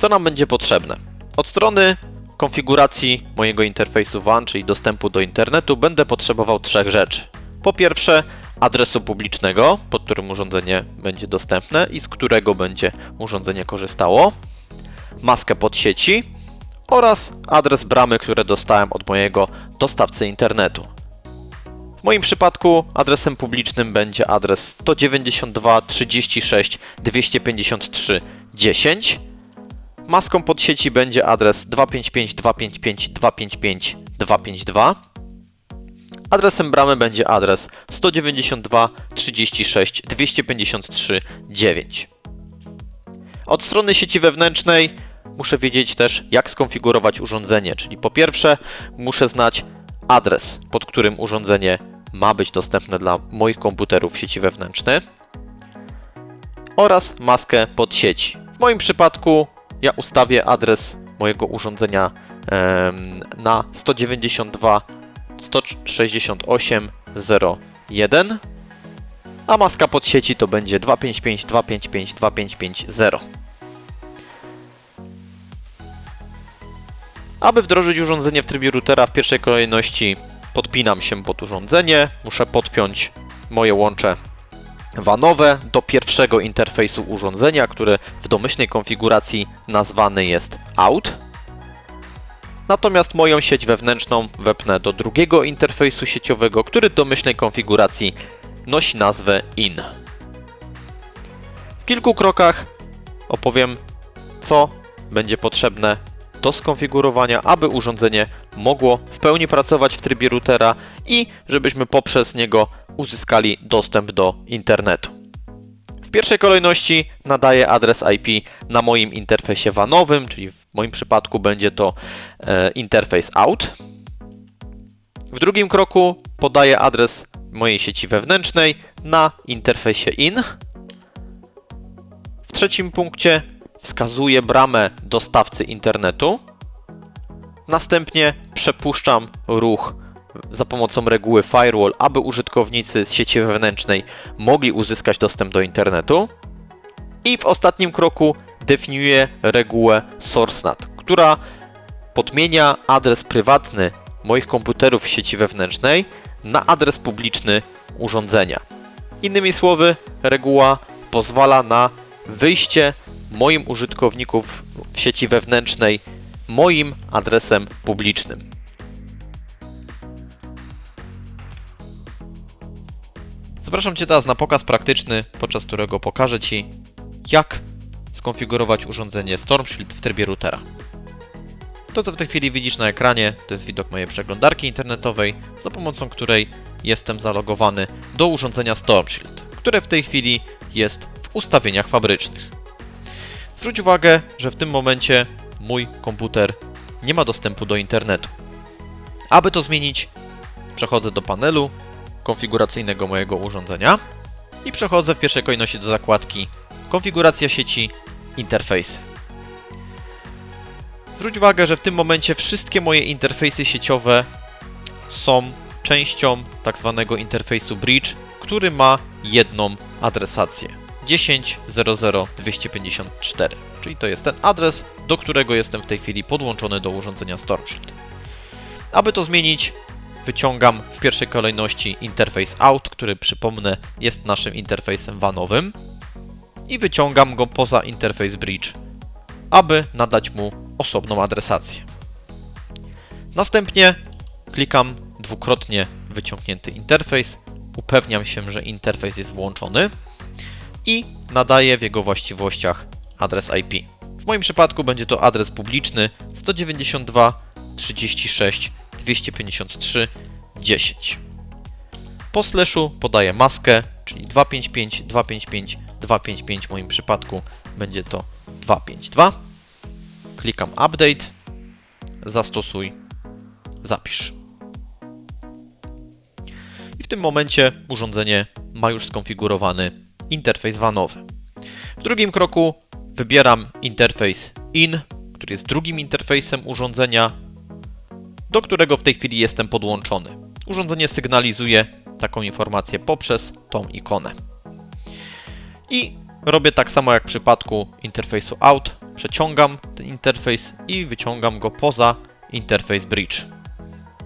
Co nam będzie potrzebne? Od strony konfiguracji mojego interfejsu WAN, czyli dostępu do internetu, będę potrzebował trzech rzeczy. Po pierwsze, adresu publicznego, pod którym urządzenie będzie dostępne i z którego będzie urządzenie korzystało, maskę pod sieci oraz adres bramy, które dostałem od mojego dostawcy internetu. W moim przypadku adresem publicznym będzie adres 192 36 253 10. Maską pod sieci będzie adres 255 255 255 252. Adresem bramy będzie adres 192 36 253 9. Od strony sieci wewnętrznej muszę wiedzieć też, jak skonfigurować urządzenie, czyli po pierwsze muszę znać adres, pod którym urządzenie ma być dostępne dla moich komputerów w sieci wewnętrznej oraz maskę pod sieci. W moim przypadku ja ustawię adres mojego urządzenia na 192 168 01 a maska pod sieci to będzie 255 255 2550. Aby wdrożyć urządzenie w trybie routera, w pierwszej kolejności podpinam się pod urządzenie, muszę podpiąć moje łącze WANowe do pierwszego interfejsu urządzenia, które w domyślnej konfiguracji nazwany jest out. Natomiast moją sieć wewnętrzną wepnę do drugiego interfejsu sieciowego, który w domyślnej konfiguracji nosi nazwę in. W kilku krokach opowiem, co będzie potrzebne do skonfigurowania, aby urządzenie mogło w pełni pracować w trybie routera i żebyśmy poprzez niego uzyskali dostęp do internetu. W pierwszej kolejności nadaję adres IP na moim interfejsie WANowym, czyli w moim przypadku będzie to e, interfejs out. W drugim kroku podaję adres mojej sieci wewnętrznej na interfejsie in. W trzecim punkcie wskazuję bramę dostawcy internetu. Następnie przepuszczam ruch za pomocą reguły firewall, aby użytkownicy z sieci wewnętrznej mogli uzyskać dostęp do internetu. I w ostatnim kroku definiuję regułę SourceNAT, która podmienia adres prywatny moich komputerów w sieci wewnętrznej na adres publiczny urządzenia. Innymi słowy, reguła pozwala na wyjście moim użytkowników w sieci wewnętrznej moim adresem publicznym. Zapraszam Cię teraz na pokaz praktyczny, podczas którego pokażę Ci, jak skonfigurować urządzenie Storm Shield w trybie routera. To, co w tej chwili widzisz na ekranie, to jest widok mojej przeglądarki internetowej, za pomocą której jestem zalogowany do urządzenia Storm Shield, które w tej chwili jest w ustawieniach fabrycznych. Zwróć uwagę, że w tym momencie mój komputer nie ma dostępu do internetu. Aby to zmienić, przechodzę do panelu konfiguracyjnego mojego urządzenia i przechodzę w pierwszej kolejności do zakładki Konfiguracja sieci, interfejsy. Zwróć uwagę, że w tym momencie wszystkie moje interfejsy sieciowe są częścią tak zwanego interfejsu bridge, który ma jedną adresację 10.00.254, czyli to jest ten adres, do którego jestem w tej chwili podłączony do urządzenia StormShield. Aby to zmienić, wyciągam w pierwszej kolejności interfejs out, który przypomnę jest naszym interfejsem WANowym i wyciągam go poza interfejs bridge, aby nadać mu osobną adresację. Następnie klikam dwukrotnie wyciągnięty interfejs, upewniam się, że interfejs jest włączony i nadaję w jego właściwościach adres IP. W moim przypadku będzie to adres publiczny 192 36 253 10. Po slashu podaję maskę, czyli 255 255 255 w moim przypadku będzie to 252. Klikam update, zastosuj, zapisz. I w tym momencie urządzenie ma już skonfigurowany interfejs WANowy. W drugim kroku wybieram interfejs IN, który jest drugim interfejsem urządzenia, do którego w tej chwili jestem podłączony. Urządzenie sygnalizuje taką informację poprzez tą ikonę. I robię tak samo jak w przypadku interfejsu out. przeciągam ten interfejs i wyciągam go poza interfejs bridge.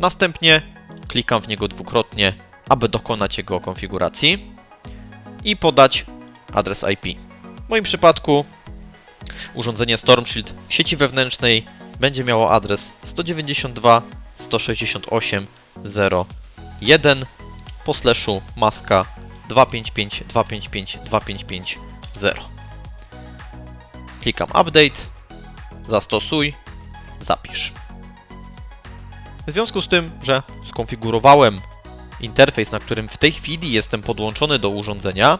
Następnie klikam w niego dwukrotnie, aby dokonać jego konfiguracji podać adres IP. W moim przypadku urządzenie Storm Shield w sieci wewnętrznej będzie miało adres 192.168.0.1 po slashu maska 255.255.255.0. Klikam Update, zastosuj, zapisz. W związku z tym, że skonfigurowałem interfejs, na którym w tej chwili jestem podłączony do urządzenia,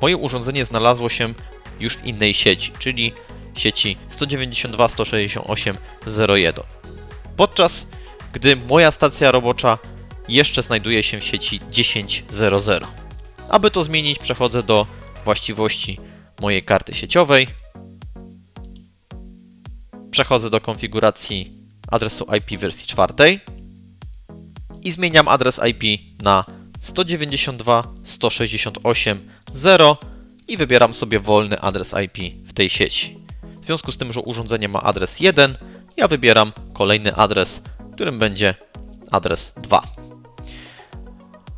moje urządzenie znalazło się już w innej sieci, czyli sieci 192.168.0.1. Podczas gdy moja stacja robocza jeszcze znajduje się w sieci 10.0.0. Aby to zmienić, przechodzę do właściwości mojej karty sieciowej. Przechodzę do konfiguracji adresu IP wersji czwartej i zmieniam adres IP na 192.168.0 i wybieram sobie wolny adres IP w tej sieci. W związku z tym, że urządzenie ma adres 1, ja wybieram kolejny adres, którym będzie adres 2.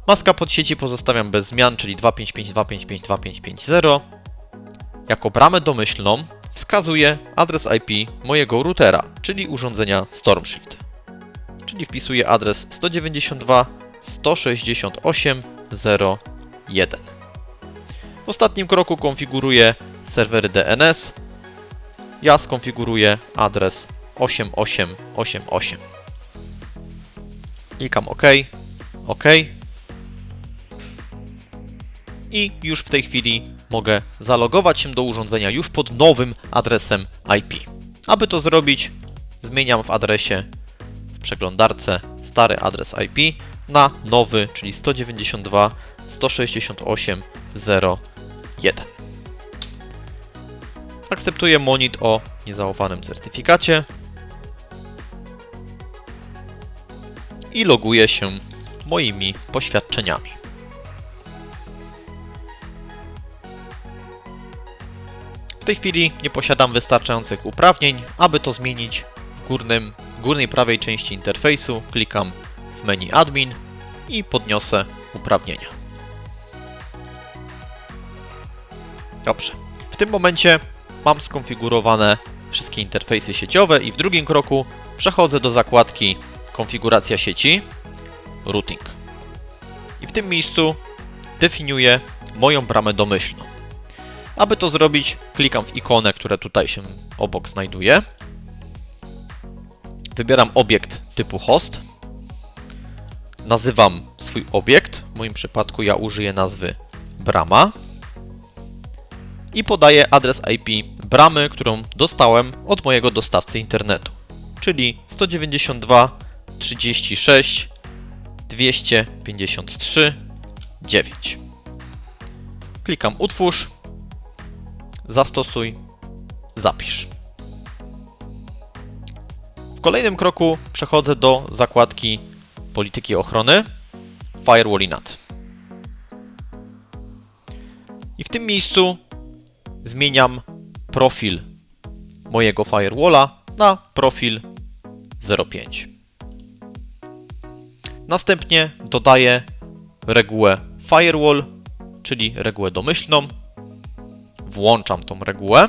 Maska podsieci pozostawiam bez zmian, czyli 255.255.255.0. Jako bramę domyślną wskazuję adres IP mojego routera, czyli urządzenia Storm Shield. Czyli wpisuję adres 192.168.0.1. W ostatnim kroku konfiguruję serwery DNS. Ja skonfiguruję adres 8888. Klikam OK, OK. I już w tej chwili mogę zalogować się do urządzenia już pod nowym adresem IP. Aby to zrobić, zmieniam w adresie przeglądarce stary adres IP na nowy, czyli 192.168.0.1. Akceptuję monit o niezaufanym certyfikacie i loguję się moimi poświadczeniami. W tej chwili nie posiadam wystarczających uprawnień, aby to zmienić w górnym, górnej prawej części interfejsu. Klikam w menu admin i podniosę uprawnienia. Dobrze. W tym momencie mam skonfigurowane wszystkie interfejsy sieciowe i w drugim kroku przechodzę do zakładki konfiguracja sieci, routing. I w tym miejscu definiuję moją bramę domyślną. Aby to zrobić, klikam w ikonę, która tutaj się obok znajduje. Wybieram obiekt typu host. Nazywam swój obiekt. W moim przypadku ja użyję nazwy brama. I podaję adres IP bramy, którą dostałem od mojego dostawcy internetu. Czyli 192 36 253 9. Klikam utwórz zastosuj, zapisz. Kolejnym kroku przechodzę do zakładki polityki ochrony Firewall Inat. I w tym miejscu zmieniam profil mojego firewalla na profil 05. Następnie dodaję regułę firewall, czyli regułę domyślną, włączam tą regułę.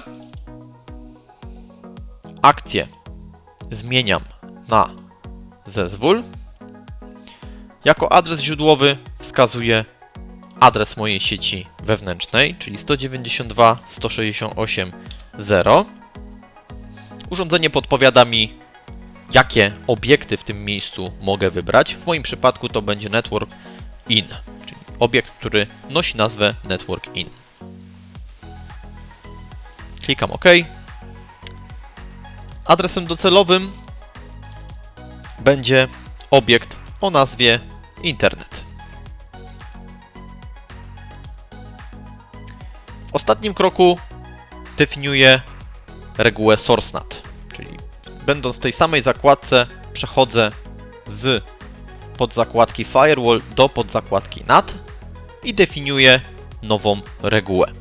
Akcję zmieniam na zezwól. Jako adres źródłowy wskazuję adres mojej sieci wewnętrznej, czyli 192.168.0. Urządzenie podpowiada mi, jakie obiekty w tym miejscu mogę wybrać. W moim przypadku to będzie Network In, czyli obiekt, który nosi nazwę Network In. Klikam OK. Adresem docelowym będzie obiekt o nazwie Internet. W ostatnim kroku definiuję regułę SourceNAT, czyli będąc w tej samej zakładce przechodzę z podzakładki Firewall do podzakładki NAT i definiuję nową regułę.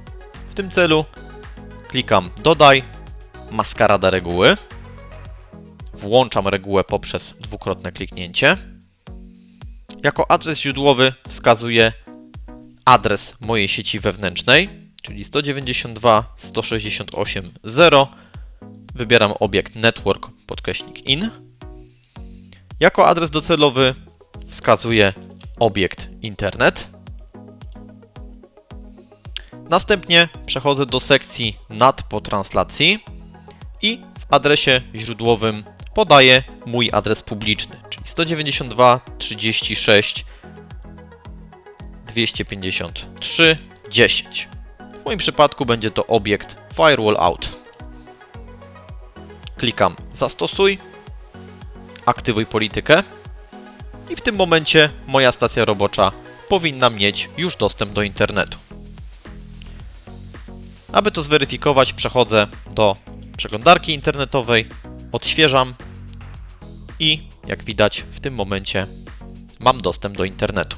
W tym celu klikam dodaj maskarada reguły. Włączam regułę poprzez dwukrotne kliknięcie. Jako adres źródłowy wskazuję adres mojej sieci wewnętrznej, czyli 192.168.0. Wybieram obiekt network podkreśnik in. Jako adres docelowy wskazuję obiekt internet. Następnie przechodzę do sekcji NAT po translacji i w adresie źródłowym podaję mój adres publiczny, czyli 192.36 253 10. W moim przypadku będzie to obiekt firewall out. Klikam zastosuj, aktywuj politykę i w tym momencie moja stacja robocza powinna mieć już dostęp do internetu. Aby to zweryfikować, przechodzę do przeglądarki internetowej, odświeżam i jak widać w tym momencie mam dostęp do internetu.